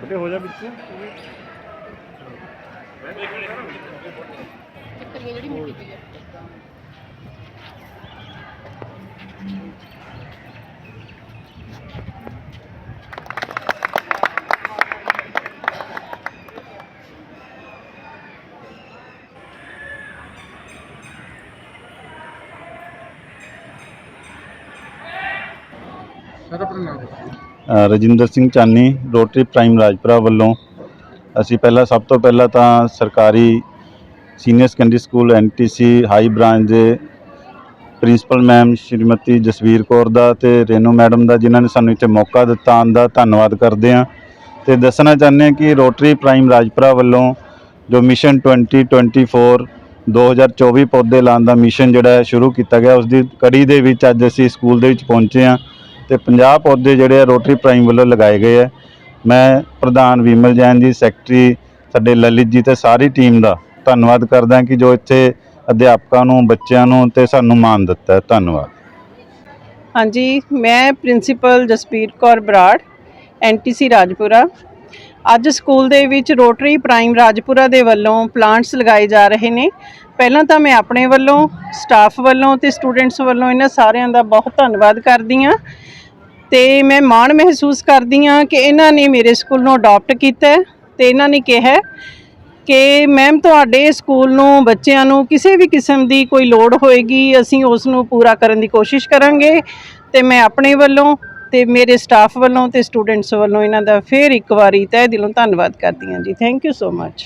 ਬੇਟੇ ਹੋ ਜਾ ਵਿੱਚ। ਜਿਹੜੀ ਮਿੱਟੀ ਪਈ ਹੈ। ਸਰ ਆਪਣਾ ਨਾਮ ਦੱਸੋ। ਅ, ਰਜਿੰਦਰ ਸਿੰਘ ਚਾਨੀ ਰੋਟਰੀ ਪ੍ਰਾਈਮ ਰਾਜਪੁਰਾ ਵੱਲੋਂ। ਅਸੀਂ ਪਹਿਲਾਂ ਸਭ ਤੋਂ ਪਹਿਲਾਂ ਤਾਂ ਸਰਕਾਰੀ senior secondary school NTC high branch ਦੇ ਪ੍ਰਿੰਸੀਪਲ ਮੈਮ ਸ਼੍ਰੀਮਤੀ ਜਸਵੀਰ ਕੌਰ ਦਾ ਤੇ ਰੇਨੂ ਮੈਡਮ ਦਾ ਜਿਨ੍ਹਾਂ ਨੇ ਸਾਨੂੰ ਇੱਥੇ ਮੌਕਾ ਦਿੱਤਾ ਆਉਣ ਦਾ ਧੰਨਵਾਦ ਕਰਦੇ ਹਾਂ। ਤੇ ਦੱਸਣਾ ਚਾਹੁੰਦੇ ਹਾਂ ਕਿ ਰੋਟਰੀ ਪ੍ਰਾਈਮ ਰਾਜਪੁਰਾ ਵੱਲੋਂ ਜੋ ਮਿਸ਼ਨ 2024 2024 ਪੌਦੇ ਲਾਉਣ ਦਾ ਮਿਸ਼ਨ ਜਿਹੜਾ ਹੈ ਸ਼ੁਰੂ ਕੀਤਾ ਗਿਆ। ਉਸ ਦੀ ਕੜੀ ਦੇ ਵਿੱਚ ਅੱਜ ਅਸੀਂ ਸਕੂਲ ਦੇ ਵਿੱਚ ਪਹੁੰਚੇ ਹਾਂ। ਤੇ 50 ਪੌਦੇ ਜਿਹੜੇ ਆ ਰੋਟਰੀ ਪ੍ਰਾਈਮ ਵੱਲੋਂ ਲਗਾਏ ਗਏ ਆ। ਮੈਂ ਪ੍ਰਧਾਨ ਵਿਮਲ ਜੈਨ ਜੀ, ਸੈਕਟਰੀ ਸਾਡੇ ਲਲਿਤ ਜੀ ਤੇ ਸਾਰੀ ਟੀਮ ਦਾ ਧੰਨਵਾਦ ਕਰਦਾ ਕਿ ਜੋ ਇੱਥੇ ਅਧਿਆਪਕਾਂ ਨੂੰ, ਬੱਚਿਆਂ ਨੂੰ ਤੇ ਸਾਨੂੰ ਮਾਣ ਦਿੱਤਾ ਧੰਨਵਾਦ। ਹਾਂਜੀ, ਮੈਂ ਪ੍ਰਿੰਸੀਪਲ ਜਸਪੀਰ ਕੌਰ ਬਰਾੜ, ਐਨਟੀਸੀ ਰਾਜਪੁਰਾ। ਅੱਜ ਸਕੂਲ ਦੇ ਵਿੱਚ ਰੋਟਰੀ ਪ੍ਰਾਈਮ ਰਾਜਪੁਰਾ ਦੇ ਵੱਲੋਂ ਪਲਾਂਟਸ ਲਗਾਏ ਜਾ ਰਹੇ ਨੇ। ਪਹਿਲਾਂ ਤਾਂ ਮੈਂ ਆਪਣੇ ਵੱਲੋਂ, ਸਟਾਫ ਵੱਲੋਂ ਤੇ ਸਟੂਡੈਂਟਸ ਵੱਲੋਂ ਇਹਨਾਂ ਸਾਰਿਆਂ ਦਾ ਬਹੁਤ ਧੰਨਵਾਦ ਕਰਦੀ ਹਾਂ। ਤੇ ਮੈਂ ਮਾਣ ਮਹਿਸੂਸ ਕਰਦੀ ਹਾਂ ਕਿ ਇਹਨਾਂ ਨੇ ਮੇਰੇ ਸਕੂਲ ਨੂੰ ਅਡਾਪਟ ਕੀਤਾ ਹੈ ਤੇ ਇਹਨਾਂ ਨੇ ਕਿਹਾ ਕਿ ਮੈਮ ਤੁਹਾਡੇ ਸਕੂਲ ਨੂੰ, ਬੱਚਿਆਂ ਨੂੰ ਕਿਸੇ ਵੀ ਕਿਸਮ ਦੀ ਕੋਈ ਲੋੜ ਹੋਏਗੀ, ਅਸੀਂ ਉਸ ਨੂੰ ਪੂਰਾ ਕਰਨ ਦੀ ਕੋਸ਼ਿਸ਼ ਕਰਾਂਗੇ ਤੇ ਮੈਂ ਆਪਣੇ ਵੱਲੋਂ ਤੇ ਮੇਰੇ ਸਟਾਫ ਵੱਲੋਂ ਤੇ ਸਟੂਡੈਂਟਸ ਵੱਲੋਂ ਇਹਨਾਂ ਦਾ ਫੇਰ ਇੱਕ ਵਾਰੀ ਤਹਿ ਦਿਲੋਂ ਧੰਨਵਾਦ ਕਰਦੀ ਹਾਂ ਜੀ। Thank you so much